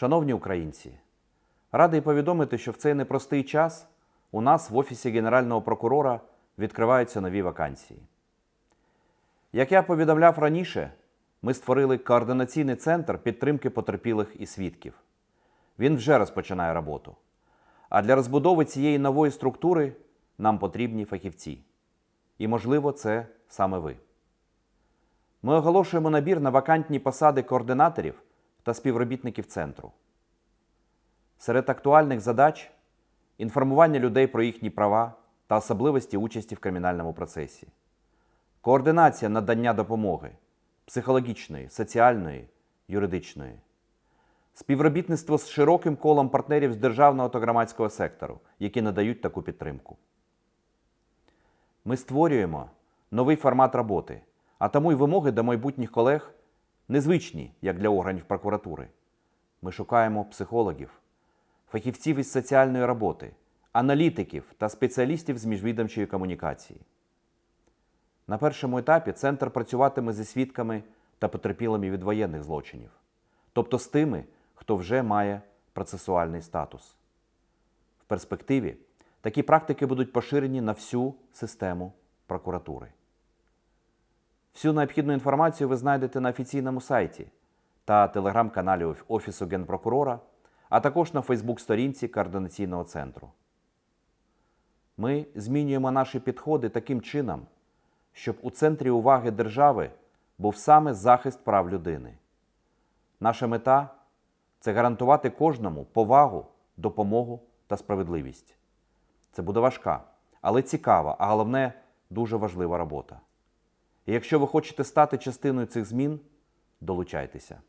Шановні українці, радий повідомити, що в цей непростий час у нас в Офісі Генерального прокурора відкриваються нові вакансії. Як я повідомляв раніше, ми створили координаційний центр підтримки потерпілих і свідків. Він вже розпочинає роботу. А для розбудови цієї нової структури нам потрібні фахівці. І, можливо, це саме ви. Ми оголошуємо набір на вакантні посади координаторів та співробітників центру. Серед актуальних задач інформування людей про їхні права та особливості участі в кримінальному процесі, координація надання допомоги психологічної, соціальної, юридичної, співробітництво з широким колом партнерів з державного та громадського сектору, які надають таку підтримку. Ми створюємо новий формат роботи, а тому й вимоги до майбутніх колег незвичні, як для органів прокуратури. Ми шукаємо психологів, фахівців із соціальної роботи, аналітиків та спеціалістів з міжвідомчої комунікації. На першому етапі центр працюватиме зі свідками та потерпілими від воєнних злочинів, тобто з тими, хто вже має процесуальний статус. В перспективі такі практики будуть поширені на всю систему прокуратури. Всю необхідну інформацію ви знайдете на офіційному сайті та телеграм-каналі Офісу Генпрокурора, а також на Фейсбук-сторінці Координаційного центру. Ми змінюємо наші підходи таким чином, щоб у центрі уваги держави був саме захист прав людини. Наша мета це гарантувати кожному повагу, допомогу та справедливість. Це буде важка, але цікава, а головне дуже важлива робота. Якщо ви хочете стати частиною цих змін, долучайтеся.